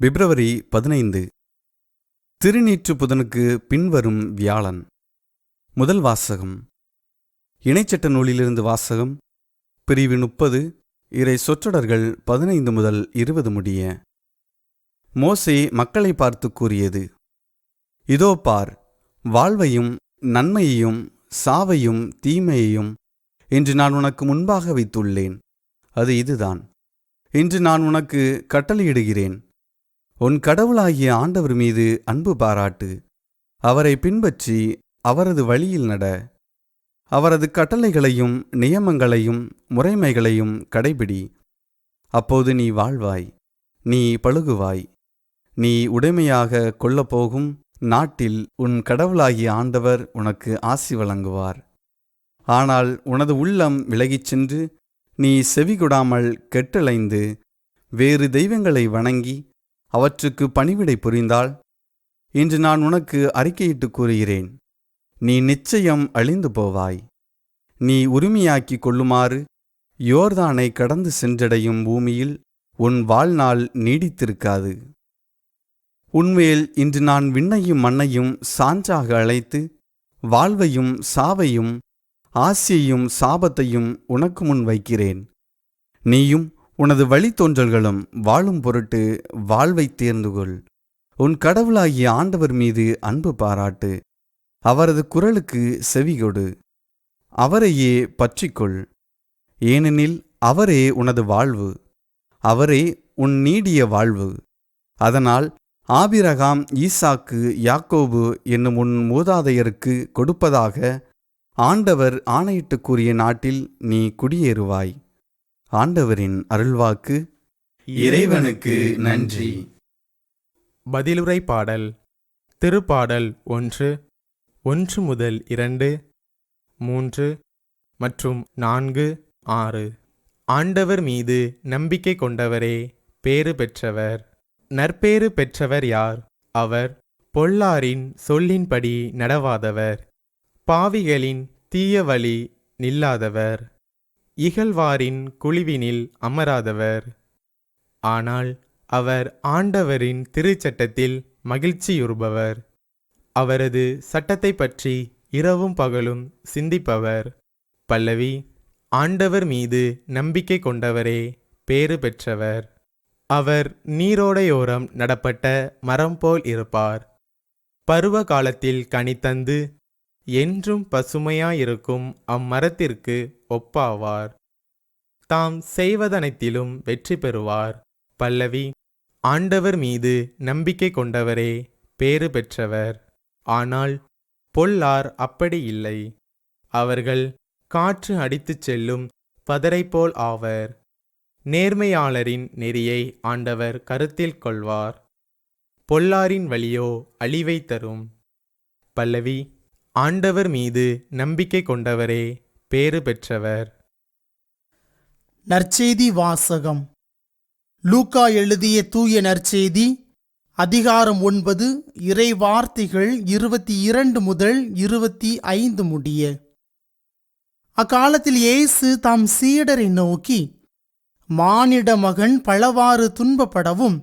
பிப்ரவரி பதினைந்து. திருநீற்று புதனுக்கு பின்வரும் வியாழன். முதல் வாசகம். இணைச்சட்ட நூலிலிருந்து வாசகம். பிரிவு முப்பது இறை சொற்றொடர்கள் பதினைந்து முதல் இருபது முடிய. மோசே மக்களை பார்த்து கூறியது இதோ பார் வாழ்வையும் நன்மையையும் சாவையும் தீமையையும் இன்று நான் உனக்கு முன்பாக வைத்துள்ளேன். அது இதுதான். இன்று நான் உனக்கு கட்டளையிடுகிறேன். உன் கடவுளாகிய ஆண்டவர் மீது அன்பு பாராட்டு. அவரை பின்பற்றி அவரது வழியில் நட. அவரது கட்டளைகளையும் நியமங்களையும் முறைமைகளையும் கடைபிடி. அப்போது நீ வாழ்வாய் நீ பழுகுவாய் நீ உடைமையாக கொள்ளப்போகும் நாட்டில் உன் கடவுளாகிய ஆண்டவர் உனக்கு ஆசி வழங்குவார். ஆனால் உனது உள்ளம் விலகிச் சென்று நீ செவிகொடாமல் கெட்டலைந்து வேறு தெய்வங்களை வணங்கி அவற்றுக்கு பணிவிடை புரிந்தால் இன்று நான் உனக்கு அறிக்கையிட்டு கூறுகிறேன். நீ நிச்சயம் அழிந்து போவாய். நீ உரிமையாக்கிக் கொள்ளுமாறு யோர்தானை கடந்து சென்றடையும் பூமியில் உன் வாழ்நாள் நீடித்திருக்காது. உன்மேல் இன்று நான் விண்ணையும் மண்ணையும் சான்றாக அழைத்து வாழ்வையும் சாவையும் ஆசியையும் சாபத்தையும் உனக்கு முன் வைக்கிறேன். நீயும் உனது வழித்தோன்றல்களும் வாழும் பொருட்டு வாழ்வை தேர்ந்து கொள் உன் கடவுளாகிய ஆண்டவர் மீது அன்பு பாராட்டு. அவரது குரலுக்கு செவிகொடு. அவரையே பற்றிக்கொள். ஏனெனில் அவரே உனது வாழ்வு. அவரே உன் நீடிய வாழ்வு. அதனால் ஆபிரகாம் ஈசாக்கு யாக்கோபு என்னும் உன் மூதாதையருக்கு கொடுப்பதாக ஆண்டவர் ஆணையிட்டு கூறிய நாட்டில் நீ குடியேறுவாய். ஆண்டவரின் அருள்வாக்கு. இறைவனுக்கு நன்றி. பதிலுரை பாடல் திருப்பாடல் ஒன்று ஒன்று முதல் இரண்டு மூன்று மற்றும் நான்கு ஆறு. ஆண்டவர் மீது நம்பிக்கை கொண்டவரே பேறு பெற்றவர். நற்பேறு பெற்றவர் யார்? அவர் பொல்லாரின் சொல்லின்படி நடவாதவர். பாவிகளின் தீய வழி நில்லாதவர். இகழ்வாரின் குழிவினில் அமராதவர். ஆனால் அவர் ஆண்டவரின் திருச்சட்டத்தில் மகிழ்ச்சியுறுபவர். அவரது சட்டத்தை பற்றி இரவும் பகலும் சிந்திப்பவர். பல்லவி ஆண்டவர் மீது நம்பிக்கை கொண்டவரே பேறு பெற்றவர். அவர் நீரோடையோரம் நடப்பட்ட மரம் போல் இருப்பார். பருவ காலத்தில் கனித்தந்து என்றும் பசுமையாயிருக்கும் அம்மரத்திற்கு ஒப்பாவார். தாம் செய்வதனைத்திலும் வெற்றி பெறுவார். பல்லவி ஆண்டவர் மீது நம்பிக்கை கொண்டவரே பேறு பெற்றவர். ஆனால் பொல்லார் அப்படி இல்லை. அவர்கள் காற்று அடித்துச் செல்லும் பதரைப்போல் ஆவர். நேர்மையாளரின் நெறியை ஆண்டவர் கருத்தில் கொள்வார். பொல்லாரின் வழியோ அழிவை தரும். பல்லவி ஆண்டவர் மீது நம்பிக்கை கொண்டவரே பேறு பெற்றவர். நற்செய்தி வாசகம். லூக்கா எழுதிய தூய நற்செய்தி அதிகாரம் ஒன்பது இறை வார்த்தைகள் இருபத்தி இரண்டு முதல் இருபத்தி ஐந்து முடிய. அக்காலத்தில் இயேசு தாம் சீடரை நோக்கி மானிட மகன் பலவாறு துன்பப்படவும்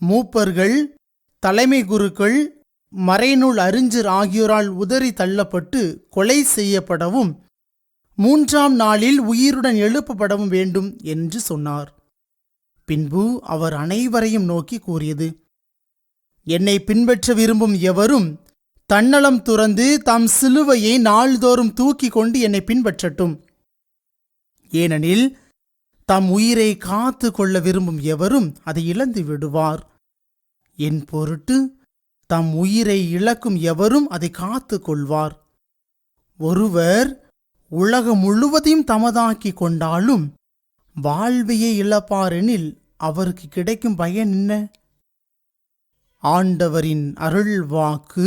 மூப்பர்கள் தலைமை குருக்கள் மறைநூல் அறிஞர் ஆகியோரால் உதறி தள்ளப்பட்டு கொலை செய்யப்படவும் மூன்றாம் நாளில் உயிருடன் எழுப்பப்படவும் வேண்டும் என்று சொன்னார். பின்பு அவர் அனைவரையும் நோக்கி கூறியது என்னை பின்பற்ற விரும்பும் எவரும் தன்னலம் துறந்து தம் சிலுவையை நாள்தோறும் தூக்கி கொண்டு என்னை பின்பற்றட்டும். ஏனெனில் தம் உயிரை காத்து கொள்ள விரும்பும் எவரும் அதை இழந்து விடுவார். என் பொருட்டு தம் உயிரை இழக்கும் எவரும் அதை காத்து கொள்வார். ஒருவர் உலகம் முழுவதையும் தமதாக்கி கொண்டாலும் வாழ்வையே இழப்பாரெனில் அவருக்கு கிடைக்கும் பயன் என்ன? ஆண்டவரின் அருள்வாக்கு.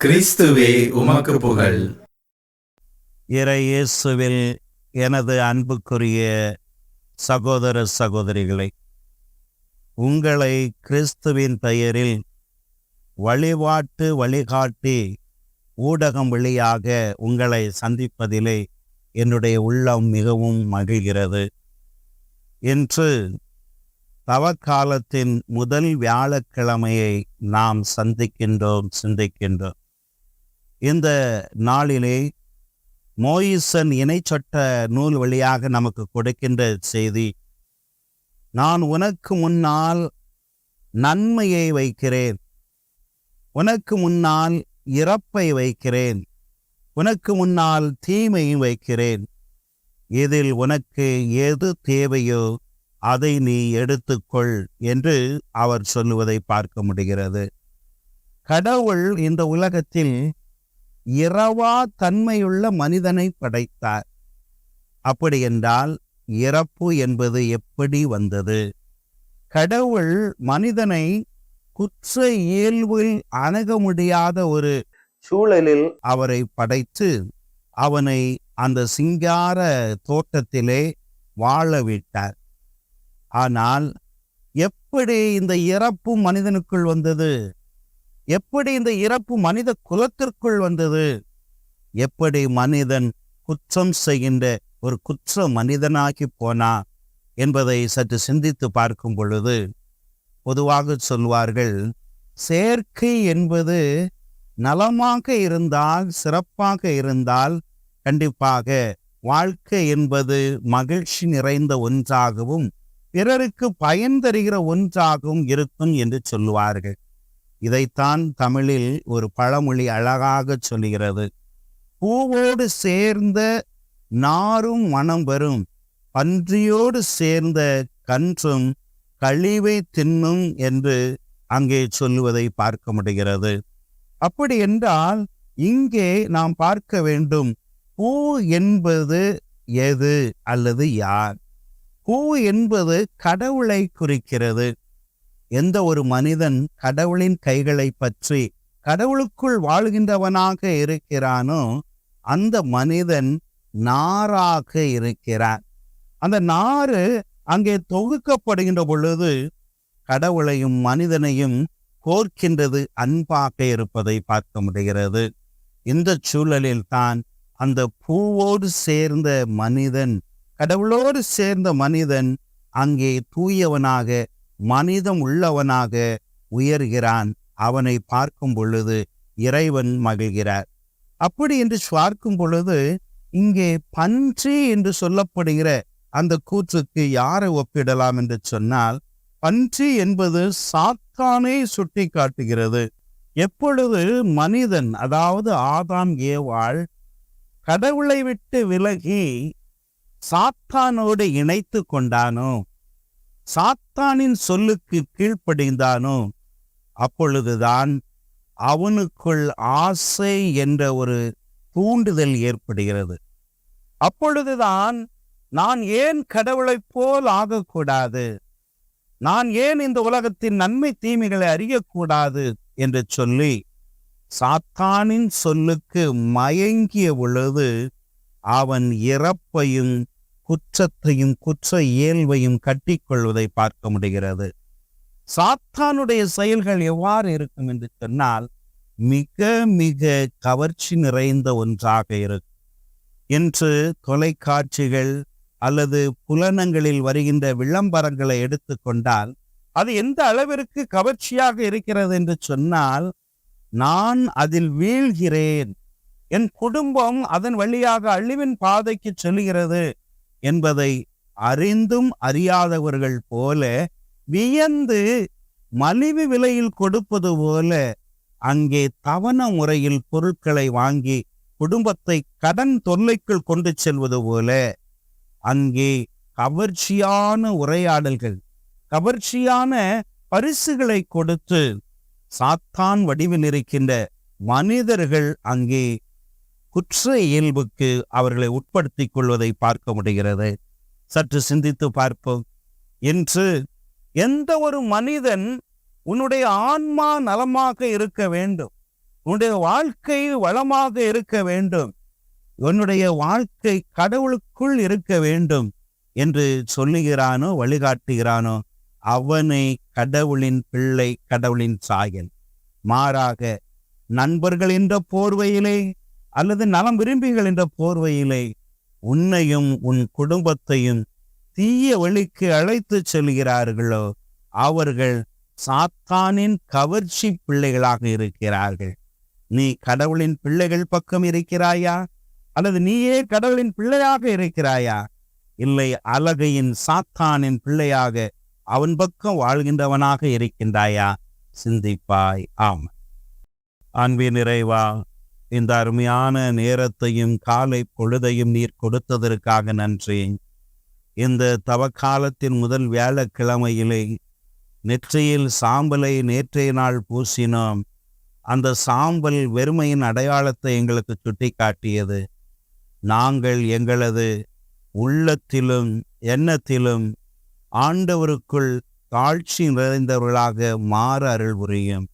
கிறிஸ்துவே உமக்கு புகழ். இறை இயேசுவில் எனது அன்புக்குரிய சகோதர சகோதரிகளை உங்களை கிறிஸ்துவின் பெயரில் வழிபாட்டு வழிகாட்டி ஊடகம் வழியாக உங்களை சந்திப்பதிலே என்னுடைய உள்ளம் மிகவும் மகிழ்கிறது. என்று தவக்காலத்தின் முதல் வியாழக்கிழமையை நாம் சந்திக்கின்றோம் சிந்திக்கின்றோம். இந்த நாளிலே மோயிசன் இணைச்சொட்ட நூல் வழியாக நமக்கு கொடுக்கின்ற செய்தி நான் உனக்கு முன்னால் நன்மையை வைக்கிறேன். உனக்கு முன்னால் இறப்பை வைக்கிறேன். உனக்கு முன்னால் தீமையும் வைக்கிறேன். இதில் உனக்கு எது தேவையோ அதை நீ எடுத்துக்கொள் என்று அவர் சொல்லுவதை பார்க்க முடிகிறது. கடவுள் இந்த உலகத்தில் இரவா தன்மையுள்ள மனிதனை படைத்தார். அப்படி என்றால் இறப்பு என்பது எப்படி வந்தது? கடவுள் மனிதனை குற்ற இயல்பில் அணுக முடியாத ஒரு சூழலில் அவரை படைத்து அவனை அந்த சிங்கார தோட்டத்திலே வாழ விட்டார். ஆனால் எப்படி இந்த இறப்பு மனிதனுக்குள் வந்தது? எப்படி இந்த இறப்பு மனித குலத்திற்குள் வந்தது? எப்படி மனிதன் குற்றம் செய்கின்ற ஒரு குற்ற மனிதனாகி போனா என்பதை சற்று சிந்தித்து பார்க்கும் பொழுது பொதுவாக சொல்வார்கள் செயற்கை என்பது நலமாக இருந்தால் சிறப்பாக இருந்தால் கண்டிப்பாக வாழ்க்கை என்பது மகிழ்ச்சி நிறைந்த ஒன்றாகவும் பிறருக்கு பயன் தருகிற ஒன்றாகவும் இருக்கும் என்று சொல்லுவார்கள். இதைத்தான் தமிழில் ஒரு பழமொழி அழகாக சொல்கிறது பூவோடு சேர்ந்த நாரும் மனம் வரும் பன்றியோடு சேர்ந்த கன்றும் கழிவை தின்னும் என்று அங்கே சொல்லுவதை பார்க்க முடிகிறது. அப்படி என்றால் இங்கே நாம் பார்க்க வேண்டும் பூ என்பது எது அல்லது யார்? பூ என்பது கடவுளை குறிக்கிறது. எந்த ஒரு மனிதன் கடவுளின் கைகளை பற்றி கடவுளுக்குள் வாழ்கின்றவனாக இருக்கிறானோ அந்த மனிதன் நாராக இருக்கிறான். அந்த நாறு அங்கே தொகுக்கப்படுகின்ற பொழுது கடவுளையும் மனிதனையும் கோர்க்கின்றது அன்பாக இருப்பதை பார்க்க முடிகிறது. இந்த சூழலில் தான் அந்த பூவோடு சேர்ந்த மனிதன் கடவுளோடு சேர்ந்த மனிதன் அங்கே தூயவனாக மனிதம் உள்ளவனாக உயர்கிறான். அவனை பார்க்கும் பொழுது இறைவன் மகிழ்கிறார். அப்படி என்று பார்க்கும் பொழுது இங்கே பன்றி என்று சொல்லப்படுகிற அந்த கூற்றுக்கு யாரை ஒப்பிடலாம் என்று சொன்னால் பன்றி என்பது சாத்தானை சுட்டி காட்டுகிறது எப்பொழுது மனிதன் அதாவது ஆதாம் ஏவாள் கடவுளை விட்டு விலகி சாத்தானோடு இணைத்து கொண்டானோ? சாத்தானின் சொல்லுக்கு கீழ்ப்படிந்தானோ? அப்பொழுதுதான் அவனுக்குள் ஆசை என்ற ஒரு தூண்டுதல் ஏற்படுகிறது. அப்பொழுதுதான் நான் ஏன் கடவுளைப் போல் ஆகக்கூடாது? நான் ஏன் இந்த உலகத்தின் நன்மை தீமைகளை அறியக்கூடாது? என்று சொல்லி சாத்தானின் சொல்லுக்கு மயங்கிய பொழுது அவன் இறப்பையும் குற்றத்தையும் குற்ற இயல்பையும் கட்டிக்கொள்வதை பார்க்க முடிகிறது. சாத்தானுடைய செயல்கள் எவ்வாறு இருக்கும் என்று சொன்னால் மிக மிக கவர்ச்சி நிறைந்த ஒன்றாக இருக்கும். இன்று தொலைக்காட்சிகள் அல்லது புலனங்களில் வருகின்ற விளம்பரங்களை எடுத்துக்கொண்டால் அது எந்த அளவிற்கு கவர்ச்சியாக இருக்கிறது என்று சொன்னால் நான் அதில் வீழ்கிறேன். என் குடும்பம் அதன் வழியாக அழிவின் பாதைக்கு செல்கிறது என்பதை அறிந்தும் அறியாதவர்கள் போல வியந்து மலிவு விலையில் கொடுப்பது போல அங்கே தவண முறையில் பொருட்களை வாங்கி குடும்பத்தை கடன் தொல்லைக்குள் கொண்டு செல்வது போல அங்கே கவர்ச்சியான உரையாடல்கள் கவர்ச்சியான பரிசுகளை கொடுத்து சாத்தான் வடிவில் இருக்கின்ற மனிதர்கள் அங்கே குற்ற இயல்புக்கு அவர்களை உட்படுத்திக் கொள்வதை பார்க்க முடிகிறது. சற்று சிந்தித்து பார்ப்போம். என்று எந்த ஒரு மனிதன் உன்னுடைய ஆன்மா நலமாக இருக்க வேண்டும் உன்னுடைய வாழ்க்கை வளமாக இருக்க வேண்டும் உன்னுடைய வாழ்க்கை கடவுளுக்குள் இருக்க வேண்டும் என்று சொல்லுகிறானோ வழிகாட்டுகிறானோ அவனை கடவுளின் பிள்ளை கடவுளின் சாயல். மாறாக நண்பர்கள் என்ற போர்வையிலே அல்லது நலம் விரும்பிகள் என்ற போர்வையிலே உன்னையும் உன் குடும்பத்தையும் தீய வழிக்கு அழைத்துச் செல்கிறார்களோ அவர்கள் சாத்தானின் கவர்ச்சி பிள்ளைகளாக இருக்கிறார்கள். நீ கடவுளின் பிள்ளைகள் பக்கம் இருக்கிறாயா? அல்லது நீயே கடவுளின் பிள்ளையாக இருக்கிறாயா? இல்லை அலகையின் சாத்தானின் பிள்ளையாக அவன் பக்கம் வாழ்கின்றவனாக இருக்கின்றாயா? சிந்திப்பாய். ஆம். அன்பு நிறைவா இந்த அருமையான நேரத்தையும் காலை பொழுதையும் நீர் கொடுத்ததற்காக நன்றி. இந்த தவக்காலத்தின் முதல் வியாழக்கிழமையிலே நெற்றியில் சாம்பலை நேற்றைய நாள் பூசினோம். அந்த சாம்பல் வெறுமையின் அடையாளத்தை எங்களுக்கு சுட்டி காட்டியது நாங்கள் எங்களது உள்ளத்திலும் எண்ணத்திலும் ஆண்டவருக்குள் தாழ்ச்சி நிறைந்தவர்களாக மாற அருள் புரியும்.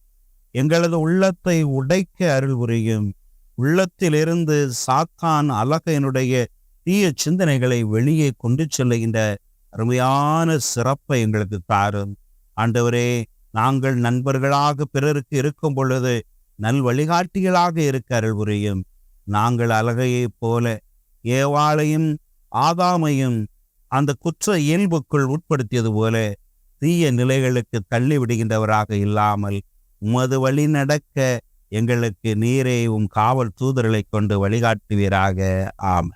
எங்களது உள்ளத்தை உடைக்க அருள் புரியும். உள்ளத்திலிருந்து சாத்தான் அலகையினுடைய தீய சிந்தனைகளை வெளியே கொண்டு செல்லுகின்ற அருமையான சிறப்பை எங்களுக்கு தாரும். ஆண்டவரே நாங்கள் நண்பர்களாக பிறருக்கு இருக்கும் பொழுது நல் வழிகாட்டிகளாக இருக்க அருள் புரியும். நாங்கள் அழகையைப் போல ஏவாளையும் ஆதாமையும் அந்த குற்ற இயல்புக்குள் உட்படுத்தியது போல தீய நிலைகளுக்கு தள்ளிவிடுகின்றவராக இல்லாமல் உமது வழி நடக்க எங்களுக்கு நீரே உம் காவல் தூதர்களை கொண்டு வழிகாட்டுவீராக. ஆமாம்